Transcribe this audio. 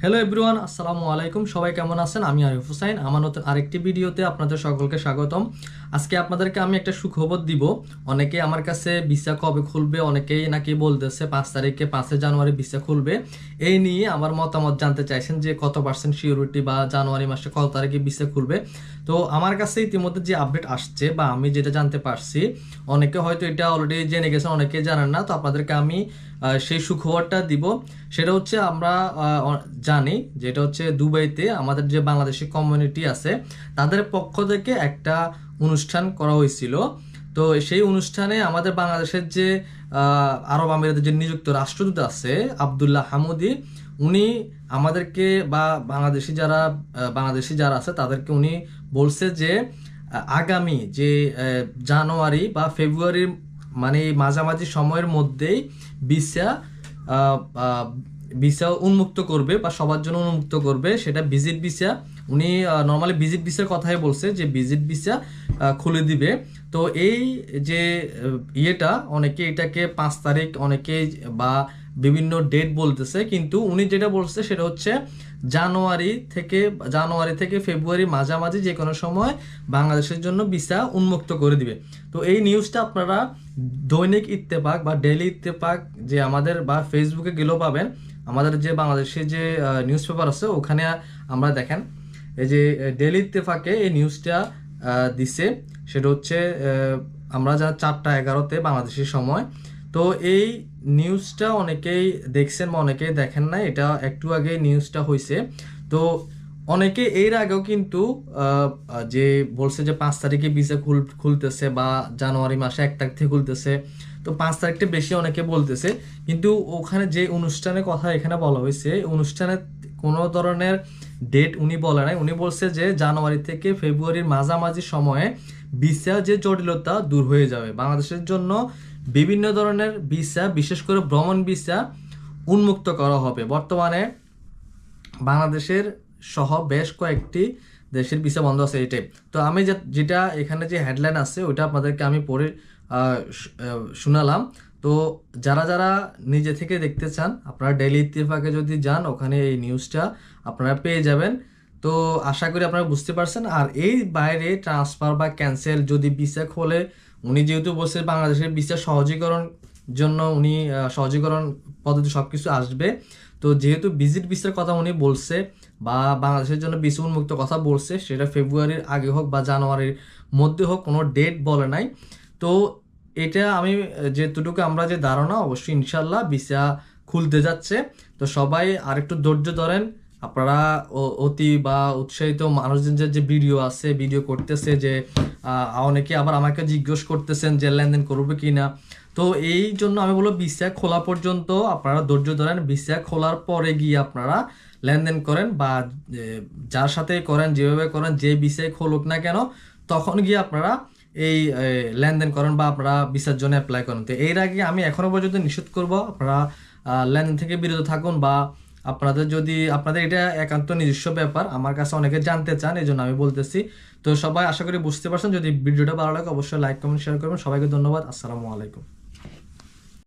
Hello everyone আসসালামু আলাইকুম। সবাই কেমন আছেন? আমি আরিফ হুসাইন। আমার নতুন আরেকটি ভিডিওতে আপনাদের সকলকে স্বাগতম। আজকে আপনাদেরকে আমি একটা সুখবর দিব। অনেকে আমার কাছে ভিসা কবে খুলবে, অনেকেই নাকি বলতেছে পাঁচ তারিখে পাঁচে জানুয়ারি ভিসা খুলবে। এই নিয়ে আমার মতামত জানতে চাইছেন যে কত পার্সেন্ট সিওরিটি বা জানুয়ারি মাসে কত তারিখে ভিসা খুলবে। তো আমার কাছে ইতিমধ্যে যে আপডেট আসছে বা আমি যেটা জানতে পারছি, অনেকে হয়তো এটা অলরেডি জেনে গেছেন, অনেকে জানেন না, তো আপনাদেরকে আমি সেই সুখবরটা দিব। সেটা হচ্ছে আমরা জানি যেটা হচ্ছে দুবাইতে আমাদের যে বাংলাদেশি কমিউনিটি আছে, তাদের পক্ষ থেকে একটা অনুষ্ঠান করা হয়েছিল। তো সেই অনুষ্ঠানে আমাদের বাংলাদেশের যে আরব আমিরাতের যে নিযুক্ত রাষ্ট্রদূত আছে, আবদুল্লাহ হামুদি, উনি আমাদেরকে বা বাংলাদেশি যারা বাংলাদেশি যারা আছে, তাদেরকে উনি বলছে যে আগামী যে জানুয়ারি বা ফেব্রুয়ারির মানে মাঝামাঝি সময়ের মধ্যেই ভিসা ভিসা উন্মুক্ত করবে বা সবার জন্য উন্মুক্ত করবে, সেটা ভিজিট ভিসা। উনি নর্মালি ভিজিট ভিসার কথাই বলছে যে, ভিজিট ভিসা খুলে দিবে। তো এই যে ইয়েটা, অনেকে এটাকে পাঁচ তারিখ, অনেকে বা বিভিন্ন ডেট বলতেছে, কিন্তু উনি যেটা বলছে সেটা হচ্ছে জানুয়ারি থেকে জানুয়ারি থেকে ফেব্রুয়ারি মাঝামাঝি যে কোনো সময় বাংলাদেশের জন্য ভিসা উন্মুক্ত করে দিবে। তো এই নিউজটা আপনারা দৈনিক ইত্তেফাক বা ডেলি ইত্তেফাক যে আমাদের বা ফেসবুকে গেলেও পাবেন। আমাদের যে বাংলাদেশে যে নিউজ পেপার আছে, ওখানে আমরা দেখেন। এই যে ডেলি ইত্তেফাকে এই নিউজটা দিছে। সেটা হচ্ছে আমরা যা চারটা এগারোতে বাংলাদেশের সময়, তো এই নিউজটা অনেকেই দেখছেন বা অনেকেই দেখেন না এটা একটু আগে নিউজটা হয়েছে তো অনেকে এর আগেও কিন্তু যে বলছে যে পাঁচ তারিখে ভিসা খুল খুলতেছে বা জানুয়ারি মাসে এক তারিখ থেকে খুলতেছে, তো পাঁচ তারিখটা বেশি অনেকে বলতেছে। কিন্তু ওখানে যে অনুষ্ঠানের কথা এখানে বলা হয়েছে অনুষ্ঠানে কোনো ধরনের ডেট উনি বলে নাই। উনি বলছে যে জানুয়ারি থেকে ফেব্রুয়ারির মাঝামাঝি সময়ে ভিসা যে জটিলতা দূর হয়ে যাবে। বাংলাদেশের জন্য বিভিন্ন ধরনের ভিসা, বিশেষ করে ভ্রমণ ভিসা উন্মুক্ত করা হবে। বর্তমানে বাংলাদেশের সহ বেশ কয়েকটি দেশের ভিসা বন্ধ আছে এটাই তো আমি যেটা এখানে যে হেডলাইন আছে, ওইটা আপনাদেরকে আমি পড়ে শোনালাম। তো যারা যারা নিজে থেকে দেখতে চান, আপনারা ডেলি ইত্তেফাকে যদি যান, ওখানে এই নিউজটা আপনারা পেয়ে যাবেন। তো আশা করি আপনারা বুঝতে পারছেন। আর এই বাইরে ট্রান্সফার বা ক্যান্সেল যদি ভিসা খোলে, উনি যেহেতু বলছে বাংলাদেশের ভিসা সহজীকরণ জন্য উনি সহজীকরণ পদ্ধতি সব কিছু আসবে তো যেহেতু ভিজিট ভিসার কথা উনি বলছে বা বাংলাদেশের জন্য ভিসা উন্মুক্ত কথা বলছে, সেটা ফেব্রুয়ারির আগে হোক বা জানুয়ারির মধ্যে হোক কোনো ডেট বলে নাই। তো এটা আমি যেটুকু আমরা যে ধারণা, অবশ্যই ইনশাল্লাহ ভিসা খুলতে যাচ্ছে। তো সবাই আরেকটু ধৈর্য ধরেন, আপনারা অতি বা উৎসাহিত মানুষজনের যে ভিডিও আছে ভিডিও করতেছে যে অনেকে আবার আমাকে জিজ্ঞেস করতেছেন যে লেনদেন করবে কি না তো এই জন্য আমি বলব ভিসা খোলা পর্যন্ত আপনারা ধৈর্য ধরেন। ভিসা খোলার পরে গিয়ে আপনারা লেনদেন করেন বা যার সাথে করেন, যেভাবে করেন, যে ভিসায় খোলুক না কেন, তখন গিয়ে আপনারা এই লেনদেন করেন বা আপনারা ভিসার জন্য অ্যাপ্লাই করেন। তো এর আগে আমি এখনও পর্যন্ত নিষেধ করব, আপনারা লেনদেন থেকে বিরত থাকুন বা আপনাদের যদি, আপনাদের এটা একান্ত নিজস্ব ব্যাপার, আমার কাছে অনেকে জানতে চান এই জন্য আমি বলতেছি। তো সবাই আশা করি বুঝতে পারছেন, যদি ভিডিওটা ভালো লাগে অবশ্যই লাইক কমেন্ট শেয়ার করবেন। সবাইকে ধন্যবাদ, আসসালামু আলাইকুম।